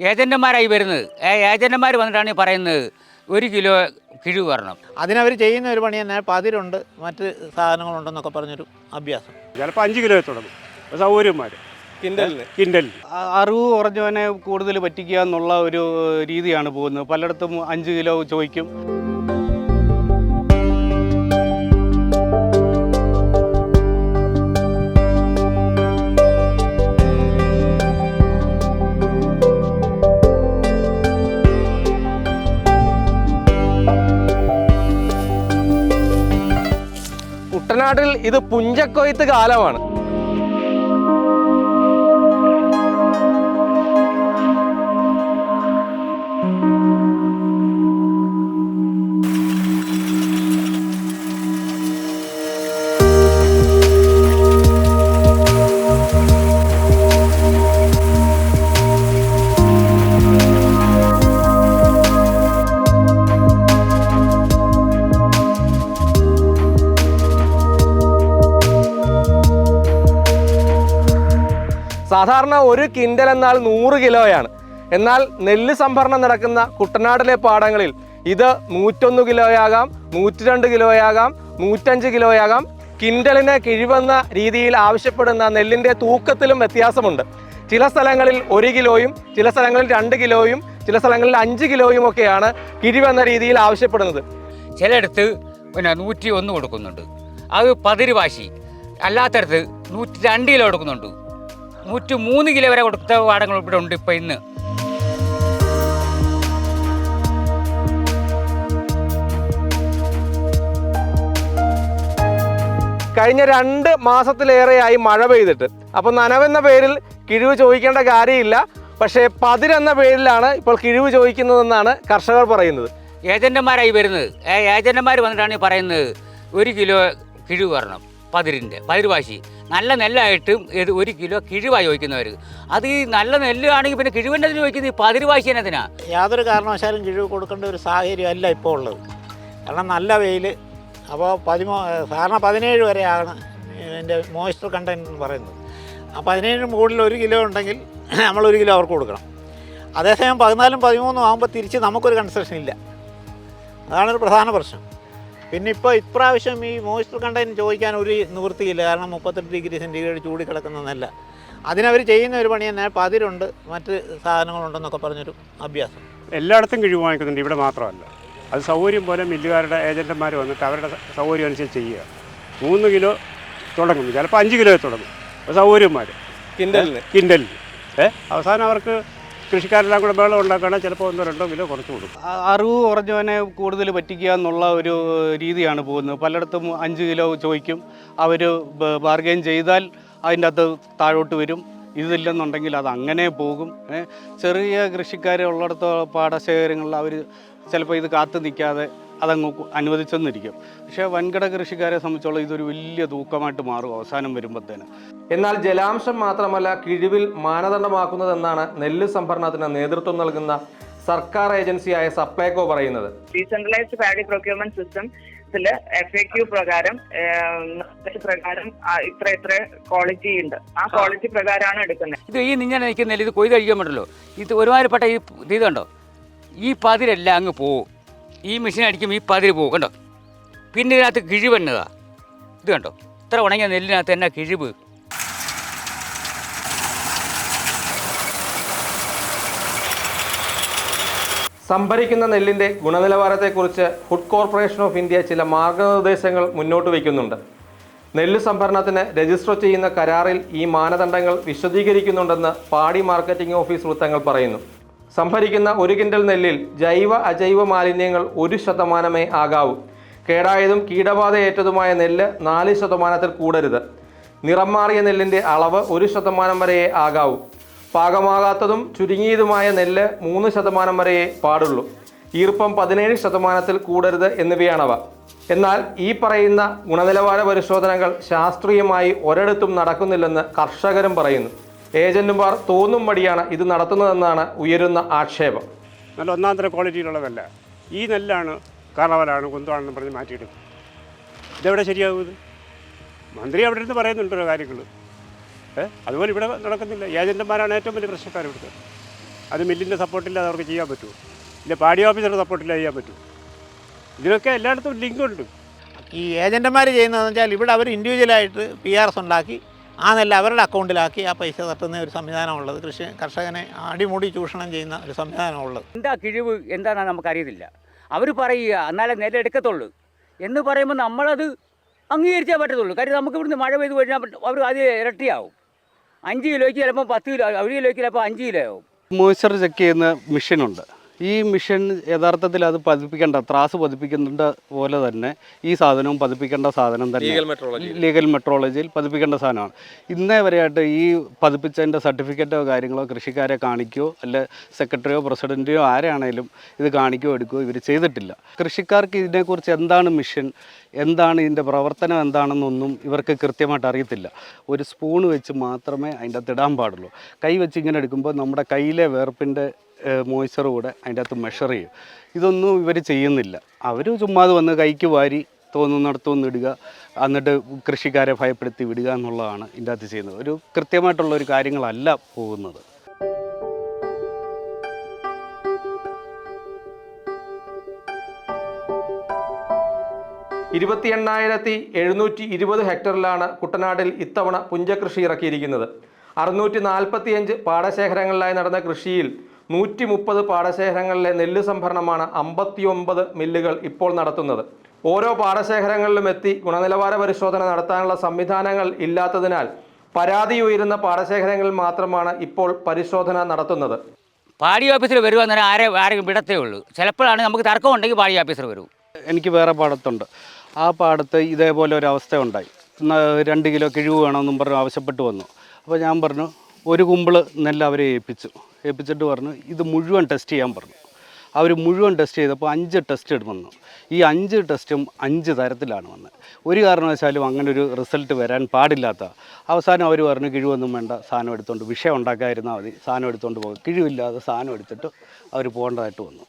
ഏജന്റുമാരായി വരുന്നത്. ഏജന്റുമാർ വന്നിട്ടാണ് ഈ പറയുന്നത്. ഒരു കിലോ കിഴിവ് വരണം. അതിനവർ ചെയ്യുന്ന ഒരു പണി തന്നെ പതിരുണ്ട്. മറ്റ് സാധനങ്ങളുണ്ടെന്നൊക്കെ പറഞ്ഞൊരു അഭ്യാസം. ചിലപ്പോൾ അഞ്ച് കിലോ തുടങ്ങും. സൗകര്യന്മാർ കിൻഡലിന് കിൻഡലിൽ അ- അറിവ് കുറഞ്ഞവനെ കൂടുതൽ പറ്റിക്കുക എന്നുള്ള ഒരു രീതിയാണ് പോകുന്നത്. പലയിടത്തും അഞ്ച് കിലോ ചോദിക്കും. കുട്ടനാട്ടിൽ ഇത് പുഞ്ചക്കൊയ്ത്ത് കാലമാണ്. സാധാരണ ഒരു കിൻഡൽ എന്നാൽ നൂറ് കിലോയാണ്. എന്നാൽ നെല്ല് സംഭരണം നടക്കുന്ന കുട്ടനാട്ടിലെ പാടങ്ങളിൽ ഇത് നൂറ്റൊന്ന് കിലോയാകാം നൂറ്റി രണ്ട് കിലോയാകാം നൂറ്റഞ്ച് കിലോയാകാം. കിൻഡലിന് കിഴിവെന്ന രീതിയിൽ ആവശ്യപ്പെടുന്ന നെല്ലിന്റെ തൂക്കത്തിലും വ്യത്യാസമുണ്ട്. ചില സ്ഥലങ്ങളിൽ ഒരു കിലോയും ചില സ്ഥലങ്ങളിൽ രണ്ട് കിലോയും ചില സ്ഥലങ്ങളിൽ അഞ്ച് കിലോയും ഒക്കെയാണ് കിഴിവെന്ന രീതിയിൽ ആവശ്യപ്പെടുന്നത്. ചിലയിടത്ത് പിന്നെ നൂറ്റി ഒന്ന് കൊടുക്കുന്നുണ്ട്. അത് പതിര് വാശി. അല്ലാത്തടത്ത് നൂറ്റി രണ്ട് കിലോ കൊടുക്കുന്നുണ്ട്. നൂറ്റി മൂന്ന് കിലോ വരെ കൊടുത്ത പാടങ്ങൾ ഇവിടെ ഉണ്ട് ഇപ്പം ഇന്ന്. കഴിഞ്ഞ രണ്ട് മാസത്തിലേറെയായി മഴ പെയ്തിട്ട്. അപ്പോൾ നനവെന്ന പേരിൽ കിഴിവ് ചോദിക്കേണ്ട കാര്യമില്ല. പക്ഷേ പതിരെന്ന പേരിലാണ് ഇപ്പോൾ കിഴിവ് ചോദിക്കുന്നതെന്നാണ് കർഷകർ പറയുന്നത്. ഏജന്റുമാരായി വരുന്നത്? ഏ ഏജന്റുമാർ വന്നിട്ടാണ് ഈ പറയുന്നത് ഒരു കിലോ കിഴിവ് വരണം. പതിരിന്റെ പതിര് വാശി. നല്ല നെല്ലായിട്ട് ഇത് ഒരു കിലോ കിഴിവാണ് ചോദിക്കുന്നവർ അത് ഈ നല്ല നെല്ല് ആണെങ്കിൽ പിന്നെ കിഴിവിന്റെ ചോദിക്കുന്നത് ഈ പതിര് വാശി എന്നതിനാ യാതൊരു കാരണവശാലും കിഴിവ് കൊടുക്കേണ്ട ഒരു സാഹചര്യമല്ല ഇപ്പോൾ ഉള്ളത്. കാരണം നല്ല വെയിൽ അപ്പോൾ പതിമൂ സാധാരണ പതിനേഴ് വരെയാണ് ഇതിന്റെ മോയ്സ്ചർ കണ്ടന്റ് എന്ന് പറയുന്നത്. ആ പതിനേഴ് മുകളിൽ ഒരു കിലോ ഉണ്ടെങ്കിൽ നമ്മൾ ഒരു കിലോ അവർക്ക് കൊടുക്കണം. അതേസമയം പതിനാലും പതിമൂന്നും ആകുമ്പോൾ തിരിച്ച് നമുക്കൊരു കൺസെഷൻ ഇല്ല. അതാണൊരു പ്രധാന പ്രശ്നം. പിന്നെ ഇപ്പോൾ ഇപ്രാവശ്യം ഈ മോയ്സ്ചർ കണ്ടന്റ് ചോദിക്കാൻ ഒരു നിവൃത്തിയില്ല. കാരണം മുപ്പത്തെട്ട് ഡിഗ്രി സെന്റിഗ്രേഡ് ചൂടി കിടക്കുന്നതല്ല. അതിനവർ ചെയ്യുന്ന ഒരു പണി തന്നെ പതിരുണ്ട്. മറ്റ് സാധനങ്ങളുണ്ടെന്നൊക്കെ പറഞ്ഞൊരു അഭ്യാസം. എല്ലായിടത്തും കിഴിവ് വാങ്ങിക്കുന്നുണ്ട്. ഇവിടെ മാത്രമല്ല. അത് സൗകര്യം പോലെ മില്ലുകാരുടെ ഏജന്റന്മാർ വന്നിട്ട് അവരുടെ സൗകര്യം അനുസരിച്ച് ചെയ്യുക. മൂന്ന് കിലോ തുടങ്ങും. ചിലപ്പോൾ അഞ്ച് കിലോ തുടങ്ങും. സൗകര്യന്മാർ കിൻഡലിന്. കിൻഡലിൽ ഏഹ് അവസാനം അവർക്ക് കൃഷിക്കാരെല്ലാം കൂടെ ബഹളം ഉണ്ടാക്കുകയാണെങ്കിൽ ചിലപ്പോൾ ഒന്നോ രണ്ടോ കിലോ കുറച്ച് കൊടുക്കും. അറിവ് കുറഞ്ഞവനെ കൂടുതൽ പറ്റിക്കുക എന്നുള്ള ഒരു രീതിയാണ് പോകുന്നത്. പലയിടത്തും അഞ്ച് കിലോ ചോദിക്കും. അവർ ബാർഗെയിൻ ചെയ്താൽ അതിന്റെ അകത്ത് താഴോട്ട് വരും. ഇതില്ലെന്നുണ്ടെങ്കിൽ അത് അങ്ങനെ പോകും. ചെറിയ കൃഷിക്കാർ ഉള്ളിടത്തോ പാടശേഖരങ്ങളിൽ അവർ ചിലപ്പോൾ ഇത് കാത്തു നിൽക്കാതെ അതങ്ങ് അനുവദിച്ചെന്നിരിക്കും. പക്ഷേ വൻകിട കൃഷിക്കാരെ സംബന്ധിച്ചോളം ഇതൊരു വലിയ തൂക്കമായിട്ട് മാറും അവസാനം വരുമ്പോഴത്തേന് എന്നാൽ ജലാംശം മാത്രമല്ല കിഴിവിൽ മാനദണ്ഡമാക്കുന്നതെന്നാണ് നെല്ല് സംഭരണത്തിന് നേതൃത്വം നൽകുന്ന സർക്കാർ ഏജൻസിയായ സപ്ലൈകോ പറയുന്നത്. ഡീസെൻട്രലൈസ്ഡ് പാഡി പ്രൊക്യൂർമെന്റ് സിസ്റ്റംസിൽ എഫ് എ ക്യു പ്രകാരം പ്രകാരം ഇത്ര ഇത്ര ക്വാളിറ്റി ഉണ്ട്. ആ ക്വാളിറ്റി പ്രകാരമാണ് എടുക്കുന്നത്. ഇത് ഈ നിങ്ങനെ നിൽക്കുന്നില്ല ഇത് കൊയ്ത് കഴിക്കാൻ പറ്റുമല്ലോ. ഇത് ഒരുമാതിരിപ്പെട്ട ഈ ഇതുണ്ടോ കണ്ടോ? ഈ പതിരെല്ലാം അങ്ങ് പോവും. ഈ മെഷീൻ അടിക്കുമ്പോൾ ഈ പതിര് പോകും കണ്ടോ? പിന്നെ ഇതിനകത്ത് കിഴിവ് എന്നതാ ഇത് കണ്ടോ? ഇത്ര ഉണങ്ങിയ നെല്ലിനകത്ത് എന്നാ കിഴിവ്. സംഭരിക്കുന്ന നെല്ലിന്റെ ഗുണനിലവാരത്തെക്കുറിച്ച് ഫുഡ് കോർപ്പറേഷൻ ഓഫ് ഇന്ത്യ ചില മാർഗനിർദ്ദേശങ്ങൾ മുന്നോട്ട് വയ്ക്കുന്നുണ്ട്. നെല്ല് സംഭരണത്തിന് രജിസ്റ്റർ ചെയ്യുന്ന കരാറിൽ ഈ മാനദണ്ഡങ്ങൾ വിശദീകരിക്കുന്നുണ്ടെന്ന് പാടി മാർക്കറ്റിംഗ് ഓഫീസ് വൃത്തങ്ങൾ പറയുന്നു. സംഭരിക്കുന്ന ഒരു കിൻഡൽ നെല്ലിൽ ജൈവ അജൈവ മാലിന്യങ്ങൾ ഒരു ശതമാനമേ ആകാവൂ. കേടായതും കീടബാധയേറ്റതുമായ നെല്ല് നാല് ശതമാനത്തിൽ കൂടരുത്. നിറം മാറിയ നെല്ലിന്റെ അളവ് ഒരു ശതമാനം വരെയേ ആകാവൂ. പാകമാകാത്തതും ചുരുങ്ങിയതുമായ നെല്ല് മൂന്ന് ശതമാനം വരെയേ പാടുള്ളൂ. ഈർപ്പം പതിനേഴ് ശതമാനത്തിൽ കൂടരുത് എന്നിവയാണവ. എന്നാൽ ഈ പറയുന്ന ഗുണനിലവാര പരിശോധനകൾ ശാസ്ത്രീയമായി ഒരിടത്തും നടക്കുന്നില്ലെന്ന് കർഷകരും പറയുന്നു. ഏജന്റുമാർ തോന്നും വഴിയാണ് ഇത് നടത്തുന്നതെന്നാണ് ഉയരുന്ന ആക്ഷേപം. നല്ല ഒന്നാം തരം ക്വാളിറ്റിയിലുള്ളതല്ല. ഈ നെല്ലാണ് കാറവലാണ് കുന്തമാണെന്ന് പറഞ്ഞ് മാറ്റിയിടും. ഇതെവിടെ ശരിയാകും ഇത്? മന്ത്രി അവിടെ ഇരുന്ന് പറയുന്നുണ്ട് ഓരോ കാര്യങ്ങൾ. അതുപോലെ ഇവിടെ നടക്കുന്നില്ല. ഏജന്റുമാരാണ് ഏറ്റവും വലിയ പ്രശ്നക്കാർ ഇവിടുത്തെ. അത് മില്ലിന്റെ സപ്പോർട്ടില്ലാതെ അവർക്ക് ചെയ്യാൻ പറ്റുമോ? ഇല്ല പാടി ഓഫീസറുടെ സപ്പോർട്ടില്ല ചെയ്യാൻ പറ്റുമോ? ഇതിനൊക്കെ എല്ലായിടത്തും ലിങ്ക് ഉണ്ട് ഈ ഏജന്റുമാർ ചെയ്യുന്നതെന്ന് വെച്ചാൽ ഇവിടെ അവർ ഇൻഡിവിജ്വലായിട്ട് പി ആർ എസ് ഉണ്ടാക്കി ആ നെല്ല് അവരുടെ അക്കൗണ്ടിലാക്കി ആ പൈസ തട്ടുന്ന ഒരു സംവിധാനമുള്ളത്. കൃഷി കർഷകനെ അടിമുടി ചൂഷണം ചെയ്യുന്ന ഒരു സംവിധാനമുള്ളത്. എന്താ കിഴിവ്? എന്താണെന്ന് നമുക്കറിയത്തില്ല. അവർ പറയുക എന്നാലേ നെല്ല് എടുക്കത്തുള്ളൂ. എന്ന് പറയുമ്പോൾ നമ്മളത് അംഗീകരിച്ചേ പറ്റത്തുള്ളൂ. കാര്യം നമുക്ക് ഇവിടുന്ന് മഴ പെയ്ത് കഴിഞ്ഞാൽ അവർ അത് ഇരട്ടിയാവും. അഞ്ച് കിലോയ്ക്ക് ചിലപ്പോൾ പത്ത് കിലോ ഒരു കിലോയ്ക്ക് ചിലപ്പോൾ അഞ്ച് കിലോ ആവും. മോയ്സ്ചർ ചെക്ക് ചെയ്യുന്ന മെഷീനുണ്ട് ഈ മിഷൻ യഥാർത്ഥത്തിൽ അത് പതിപ്പിക്കേണ്ട ത്രാസ് പതിപ്പിക്കുന്നുണ്ട് പോലെ തന്നെ ഈ സാധനവും പതിപ്പിക്കേണ്ട സാധനം തന്നെ. ലീഗൽ മെട്രോളജിയിൽ പതിപ്പിക്കേണ്ട സാധനമാണ്. ഇന്നേ വരെയായിട്ട് ഈ പതിപ്പിച്ചതിന്റെ സർട്ടിഫിക്കറ്റോ കാര്യങ്ങളോ കൃഷിക്കാരെ കാണിക്കുകയോ അല്ല സെക്രട്ടറിയോ പ്രസിഡന്റോ ആരാണേലും ഇത് കാണിക്കുകയോ എടുക്കുകയോ ഇവർ ചെയ്തിട്ടില്ല. കൃഷിക്കാർക്ക് ഇതിനെക്കുറിച്ച് എന്താണ് മിഷൻ എന്താണ് ഇതിന്റെ പ്രവർത്തനം എന്താണെന്നൊന്നും ഇവർക്ക് കൃത്യമായിട്ട് അറിയത്തില്ല. ഒരു സ്പൂൺ വെച്ച് മാത്രമേ അതിന്റെ അകത്ത് ഇടാൻ പാടുള്ളൂ. കൈ വെച്ച് ഇങ്ങനെ എടുക്കുമ്പോൾ നമ്മുടെ കയ്യിലെ വേർപ്പിന്റെ മോയ്സ്ചർ കൂടെ അതിന്റെ അകത്ത് മെഷർ ചെയ്യും. ഇതൊന്നും ഇവർ ചെയ്യുന്നില്ല. അവർ ചുമ്മാതെ വന്ന് കൈക്ക് വാരി തോന്നുന്നിടത്തുനിന്ന് ഇടുക എന്നിട്ട് കൃഷിക്കാരെ ഭയപ്പെടുത്തി വിടുക എന്നുള്ളതാണ് ഇതിന്റെ അകത്ത് ചെയ്യുന്നത്. ഒരു കൃത്യമായിട്ടുള്ള ഒരു കാര്യങ്ങളല്ല പോകുന്നത്. ഇരുപത്തി എണ്ണായിരത്തി എഴുന്നൂറ്റി ഇരുപത് ഹെക്ടറിലാണ് കുട്ടനാട്ടിൽ ഇത്തവണ പുഞ്ചകൃഷി ഇറക്കിയിരിക്കുന്നത്. അറുന്നൂറ്റി നാൽപ്പത്തിയഞ്ച് പാടശേഖരങ്ങളിലായി നടന്ന കൃഷിയിൽ നൂറ്റി മുപ്പത് പാടശേഖരങ്ങളിലെ നെല്ല് സംഭരണമാണ് അമ്പത്തിയൊമ്പത് മില്ലുകൾ ഇപ്പോൾ നടത്തുന്നത്. ഓരോ പാടശേഖരങ്ങളിലും എത്തി ഗുണനിലവാര പരിശോധന നടത്താനുള്ള സംവിധാനങ്ങൾ ഇല്ലാത്തതിനാൽ പരാതി ഉയരുന്ന പാടശേഖരങ്ങളിൽ മാത്രമാണ് ഇപ്പോൾ പരിശോധന നടത്തുന്നത്. പാടി ഓഫീസിൽ വരുവാന്നേരം ആരെ ആരെയും വിടത്തേ ഉള്ളൂ. ചിലപ്പോഴാണ് നമുക്ക് തർക്കം ഉണ്ടെങ്കിൽ പാടി ഓഫീസർ വരൂ. എനിക്ക് വേറെ പാടത്തുണ്ട്. ആ പാടത്ത് ഇതേപോലെ ഒരു അവസ്ഥ ഉണ്ടായി. രണ്ട് കിലോ കിഴിവ് വേണമെന്നും പറഞ്ഞു ആവശ്യപ്പെട്ട് വന്നു. അപ്പോൾ ഞാൻ പറഞ്ഞു ഒരു കുമ്പിൾ നെല്ല് അവരെ ഏൽപ്പിച്ചു. ഏൽപ്പിച്ചിട്ട് പറഞ്ഞു ഇത് മുഴുവൻ ടെസ്റ്റ് ചെയ്യാൻ പറഞ്ഞു. അവർ മുഴുവൻ ടെസ്റ്റ് ചെയ്തപ്പോൾ അഞ്ച് ടെസ്റ്റ് വന്നു. ഈ അഞ്ച് ടെസ്റ്റും അഞ്ച് തരത്തിലാണ് വന്നത്. ഒരു കാരണവശാലും അങ്ങനെ ഒരു റിസൾട്ട് വരാൻ പാടില്ലാത്ത അവസാനം അവർ പറഞ്ഞു കിഴിവൊന്നും വേണ്ട സാധനം എടുത്തുകൊണ്ട് വിഷയം ഉണ്ടാക്കാതിരുന്നാൽ മതി സാധനം എടുത്തുകൊണ്ട് പോകും. കിഴിവില്ലാതെ സാധനം എടുത്തിട്ട് അവർ പോകേണ്ടതായിട്ട് വന്നു.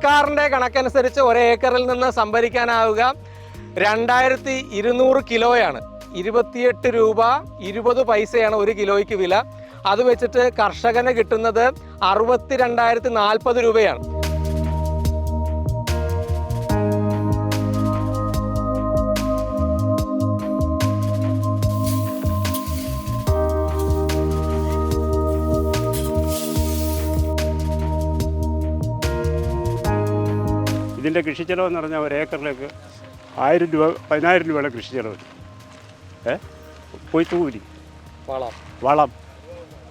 സർക്കാരിന്റെ കണക്കനുസരിച്ച് ഒരു ഏക്കറിൽ നിന്ന് സംഭരിക്കാനാവുക. രണ്ടായിരത്തി ഇരുന്നൂറ് കിലോയാണ്. ഇരുപത്തിയെട്ട് രൂപ ഇരുപത് പൈസയാണ് ഒരു കിലോയ്ക്ക് വില. അത് വെച്ചിട്ട് കർഷകന് കിട്ടുന്നത് അറുപത്തി രണ്ടായിരത്തി നാൽപ്പത് രൂപയാണ്. ഇതിന്റെ കൃഷി ചെലവെന്ന് പറഞ്ഞാൽ ഒരു ഏക്കറിലേക്ക് ആയിരം രൂപ പതിനായിരം രൂപയുടെ കൃഷി ചെലവ് വരും. ഏ? കൂലി വളം. വളം.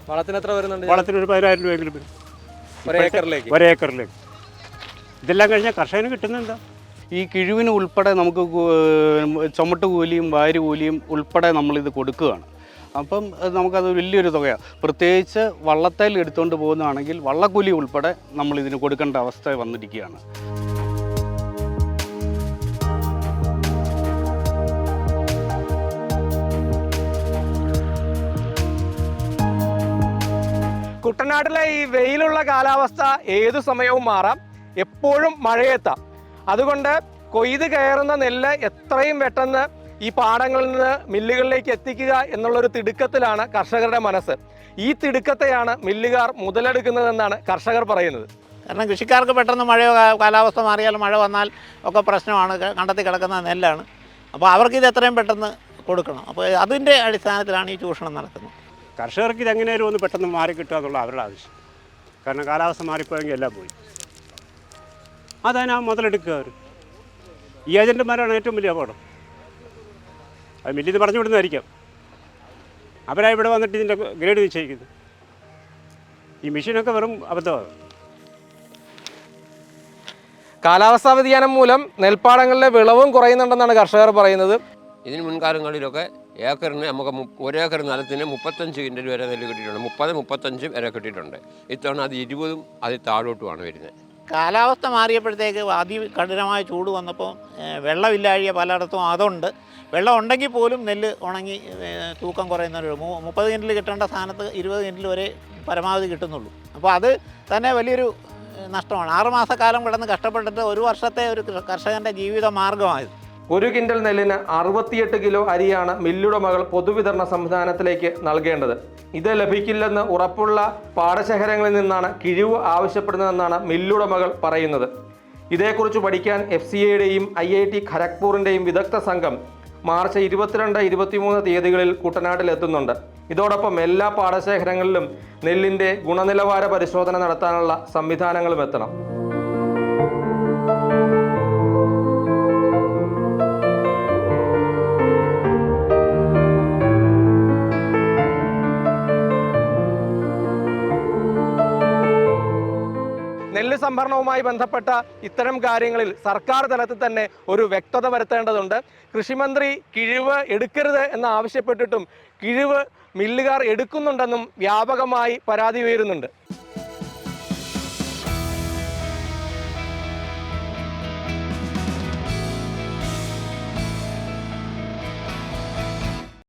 വളത്തിന് എത്ര വരുന്നുണ്ട് വളത്തിന് ഒരു പതിനായിരം രൂപയെങ്കിലും വരും. ഒരേക്കറിലേക്ക്. ഒരേക്കറിലേക്ക് ഇതെല്ലാം കഴിഞ്ഞാൽ കർഷകന് കിട്ടുന്നുണ്ടോ ഈ കിഴിവിന് ഉൾപ്പെടെ നമുക്ക് ചുമട്ട് കൂലിയും വാരി കൂലിയും ഉൾപ്പെടെ നമ്മളിത് കൊടുക്കുകയാണ്. അപ്പം നമുക്കത് വലിയൊരു തുകയാണ് പ്രത്യേകിച്ച് വള്ളത്തേൽ എടുത്തുകൊണ്ട് പോകുന്നതാണെങ്കിൽ വള്ളക്കൂലി ഉൾപ്പെടെ നമ്മളിതിന് കൊടുക്കേണ്ട അവസ്ഥ വന്നിരിക്കുകയാണ്. കുട്ടനാട്ടിലെ ഈ വെയിലുള്ള കാലാവസ്ഥ ഏതു സമയവും മാറാം. എപ്പോഴും മഴയെത്താം. അതുകൊണ്ട് കൊയ്ത് കയറുന്ന നെല്ല് എത്രയും പെട്ടെന്ന് ഈ പാടങ്ങളിൽ നിന്ന് മില്ലുകളിലേക്ക് എത്തിക്കുക എന്നുള്ളൊരു തിടുക്കത്തിലാണ് കർഷകരുടെ മനസ്സ്. ഈ തിടുക്കത്തെയാണ് മില്ലുകാർ മുതലെടുക്കുന്നതെന്നാണ് കർഷകർ പറയുന്നത്. കാരണം കൃഷിക്കാർക്ക് പെട്ടെന്ന് മഴയോ കാലാവസ്ഥ മാറിയാൽ മഴ വന്നാൽ ഒക്കെ പ്രശ്നമാണ് കണ്ടെത്തി കിടക്കുന്ന നെല്ലാണ്. അപ്പോൾ അവർക്ക് ഇത് എത്രയും പെട്ടെന്ന് കൊടുക്കണം. അപ്പോൾ അതിന്റെ അടിസ്ഥാനത്തിലാണ് ഈ ചൂഷണം നടക്കുന്നത്. കർഷകർക്ക് ഇതെങ്ങനെയും ഒന്ന് പെട്ടെന്ന് മാറി കിട്ടുക എന്നുള്ള അവരുടെ ആവശ്യം. കാരണം കാലാവസ്ഥ മാറിപ്പോയെങ്കിൽ എല്ലാം പോയി. അതാണ് ആ മുതലെടുക്കുക അവർ. ഈ ഏജന്റുമാരാണ് ഏറ്റവും വലിയ അപകടം. അത് മില്ലിന്ന് നിന്ന് പറഞ്ഞു വിടുന്നതായിരിക്കാം. അവരാ ഇവിടെ വന്നിട്ട് ഇതിന്റെ ഗ്രേഡ് നിശ്ചയിക്കുന്നത്. ഈ മെഷീനൊക്കെ വെറും അബദ്ധമാണ്. കാലാവസ്ഥാ വ്യതിയാനം മൂലം നെൽപ്പാടങ്ങളിലെ വിളവും കുറയുന്നുണ്ടെന്നാണ് കർഷകർ പറയുന്നത്. ഇതിന് മുൻകാലങ്ങളിലൊക്കെ ഏക്കറിന് നമുക്ക് ഒരേക്കർ നിലത്തിന് മുപ്പത്തഞ്ച് കിൻഡൽ വരെ നെല്ല് കിട്ടിയിട്ടുണ്ട്. മുപ്പത് മുപ്പത്തഞ്ച് വരെ കിട്ടിയിട്ടുണ്ട്. ഇത്തവണ അത് ഇരുപതും അതിൽ താഴോട്ടുമാണ് വരുന്നത്. കാലാവസ്ഥ മാറിയപ്പോഴത്തേക്ക് അതികഠിനമായ ചൂട് വന്നപ്പോൾ വെള്ളമില്ലാഴിയ പലയിടത്തും അതുണ്ട്. വെള്ളം ഉണ്ടെങ്കിൽ പോലും നെല്ല് ഉണങ്ങി തൂക്കം കുറയുന്നൊരു മുപ്പത് കിന്റിൽ കിട്ടേണ്ട സ്ഥാനത്ത് ഇരുപത് കിന്റിൽ വരെ പരമാവധി കിട്ടുന്നുള്ളൂ. അപ്പോൾ അത് തന്നെ വലിയൊരു നഷ്ടമാണ്. ആറുമാസക്കാലം കിടന്ന് കഷ്ടപ്പെട്ടിട്ട് ഒരു വർഷത്തെ ഒരു കർഷകന്റെ ജീവിത മാർഗമായത് ഒരു കിൻഡൽ നെല്ലിന് അറുപത്തിയെട്ട് കിലോ അരിയാണ് മില്ലുടമകൾ പൊതുവിതരണ സംവിധാനത്തിലേക്ക് നൽകേണ്ടത്. ഇത് ലഭിക്കില്ലെന്ന് ഉറപ്പുള്ള പാടശേഖരങ്ങളിൽ നിന്നാണ് കിഴിവ് ആവശ്യപ്പെടുന്നതെന്നാണ് മില്ലുടമകൾ പറയുന്നത്. ഇതേക്കുറിച്ച് പഠിക്കാൻ എഫ് സി എയുടെയും ഐ ഐ ടി ഖരഗ്പൂറിന്റെയും വിദഗ്ധ സംഘം മാർച്ച് ഇരുപത്തിരണ്ട് ഇരുപത്തിമൂന്ന് തീയതികളിൽ കുട്ടനാട്ടിലെത്തുന്നുണ്ട് ഇതോടൊപ്പം എല്ലാ പാടശേഖരങ്ങളിലും നെല്ലിന്റെ ഗുണനിലവാര പരിശോധന നടത്താനുള്ള സംവിധാനങ്ങളും എത്തണം. സംഭരണവുമായി ബന്ധപ്പെട്ട ഇത്തരം കാര്യങ്ങളിൽ സർക്കാർ തലത്തിൽ തന്നെ ഒരു വ്യക്തത വരുത്തേണ്ടതുണ്ട്. കൃഷിമന്ത്രി കിഴിവ് എടുക്കരുത് എന്ന് ആവശ്യപ്പെട്ടിട്ടും കിഴിവ് മില്ലുകാർ എടുക്കുന്നുണ്ടെന്നും വ്യാപകമായി പരാതി ഉയരുന്നുണ്ട്.